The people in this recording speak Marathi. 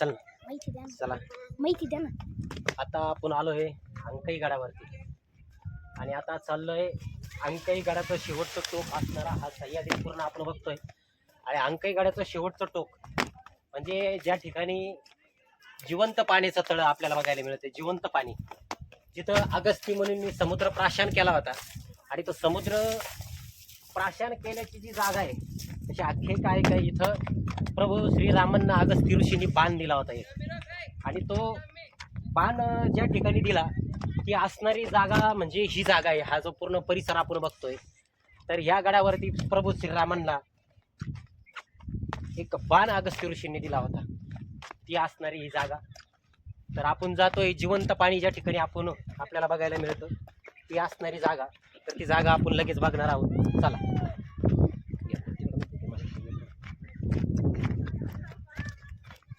चल ना. माहिती द्या ना. चला. माहिती द्या ना. आता आपण आलो आहे अंकई गडावरती. आणि आता चाललोय अंकई गडाचं शेवटचं टोक असणारा हा सह्याद्री पूर्ण आपण बघतोय. आणि अंकई गडाचं शेवटचं टोक म्हणजे ज्या ठिकाणी जिवंत पाण्याचं तळ आपल्याला बघायला मिळते जिवंत पाणी. जिथं अगस्ती म्हणून मी समुद्र प्राशन केला होता. आणि तो समुद्र प्राशन केल्याची जी जागा आहे तशी अख्खे काय काय इथं प्रभू श्रीरामांना अगस्ती ऋषींनी बाण दिला होता एक. आणि तो बाण ज्या ठिकाणी दिला ती असणारी जागा म्हणजे ही जागा आहे. हा जो पूर्ण परिसर आपण बघतोय तर ह्या गडावरती प्रभू श्रीरामांना एक बाण अगस्त्य ऋषींनी दिला होता. ती असणारी ही जागा. तर आपण जातोय जिवंत पाणी ज्या ठिकाणी आपण आपल्याला बघायला मिळतं ती असणारी जागा. तर ती जागा आपण लगेच बघणार आहोत. चला.